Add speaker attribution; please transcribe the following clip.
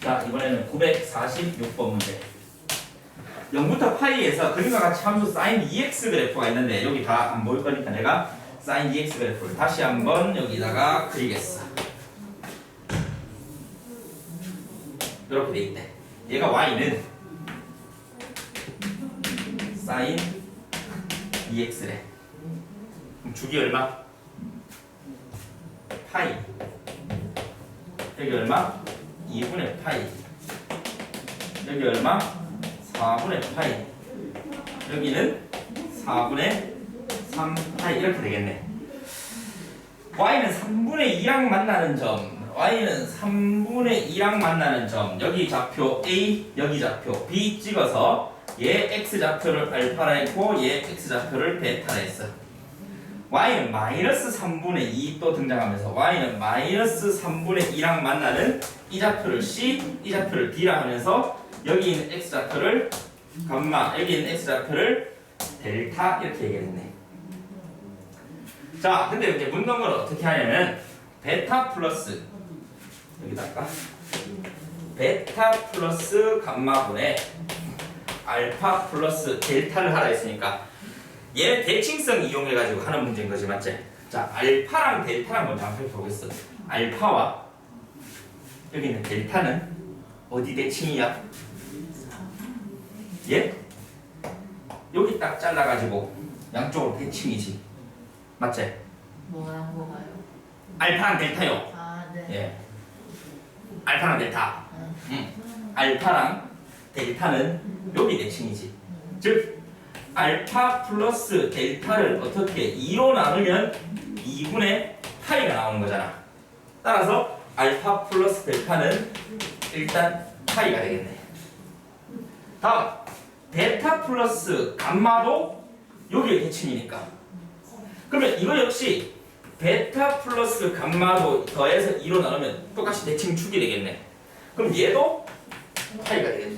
Speaker 1: 자 이번에는 946번 문제. 0부터 파이에서 그림과 같이 함수 sin 2x 그래프가 있는데 여기 다 안 보일 거니까 내가 sin 2x 그래프를 다시 한번 여기다가 그리겠어. 이렇게 돼 있대. 얘가 y는 sin 2x래. 그럼 주기 얼마? 파이. 여기 얼마? 2분의 파이. 여기 얼마? 4분의 파이. 여기는 4분의 3 파이. 이렇게 되겠네. y는 3분의 2랑 만나는 점. y는 3분의 2랑 만나는 점. 여기 좌표 a 여기 좌표 b 찍어서 얘 x 좌표를 알파라 했고 얘 x 좌표를 베타라 했어 y는 마이너스 3분의 2 또 등장하면서 y는 마이너스 3분의 2랑 만나는 이 좌표를 c, 이 좌표를 d라 하면서 여기 있는 x 좌표를 감마, 여기 있는 x 좌표를 델타 이렇게 얘기했네. 자, 근데 이제 문동을 어떻게 하냐면 베타 플러스 여기다가 베타 플러스 감마분의 알파 플러스 델타를 하라 했으니까 얘 대칭성 이용해 가지고 하는 문제인 거지 맞지? 자, 알파랑 델타랑 먼저 한번 살펴보겠어. 알파와 여기 있는 델타는 어디 대칭이야? 예? 여기 딱 잘라가지고 양쪽으로 대칭이지. 맞지?
Speaker 2: 뭐랑 뭐가요?
Speaker 1: 알파랑 델타요.
Speaker 2: 아, 네.
Speaker 1: 예. 알파랑 델타.
Speaker 2: 응.
Speaker 1: 음. 알파랑 델타는 여기 대칭이지. 즉 알파 플러스 델타를 어떻게 2로 나누면 2분의 파이가 나오는 거잖아. 따라서 알파 플러스 델타는 일단 파이가 되겠네. 다음 베타 플러스 감마도 여기에 대칭이니까. 그러면 이거 역시 베타 플러스 감마도 더해서 2로 나누면 똑같이 대칭 축이 되겠네. 그럼 얘도 파이가 되겠네.